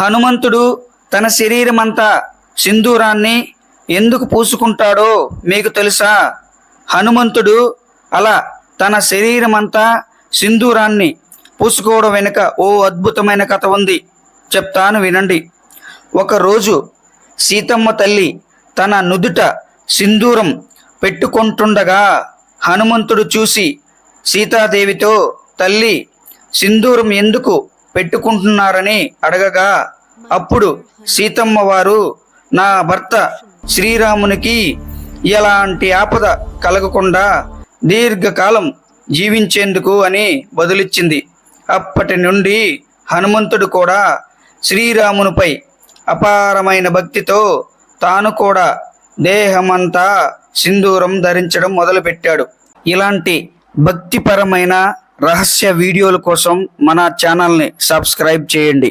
హనుమంతుడు తన శరీరమంతా సింధూరాన్ని ఎందుకు పూసుకుంటాడో మీకు తెలుసా? హనుమంతుడు అలా తన శరీరమంతా సింధూరాన్ని పూసుకోవడం వెనుక ఓ అద్భుతమైన కథ ఉంది. చెప్తాను వినండి. ఒకరోజు సీతమ్మ తల్లి తన నుదుట సింధూరం పెట్టుకుంటుండగా హనుమంతుడు చూసి సీతాదేవితో తల్లి సింధూరం ఎందుకు పెట్టుకుంటున్నారని అడగగా అప్పుడు సీతమ్మ వారు నా భర్త శ్రీరామునికి ఎలాంటి ఆపద కలగకుండా దీర్ఘకాలం జీవించేందుకు అని బదులిచ్చింది. అప్పటి నుండి హనుమంతుడు కూడా శ్రీరామునిపై అపారమైన భక్తితో తాను కూడా దేహమంతా సింధూరం ధరించడం మొదలుపెట్టాడు. ఇలాంటి భక్తిపరమైన రహస్య వీడియోల కోసం మన ఛానల్ని సబ్స్క్రైబ్ చేయండి.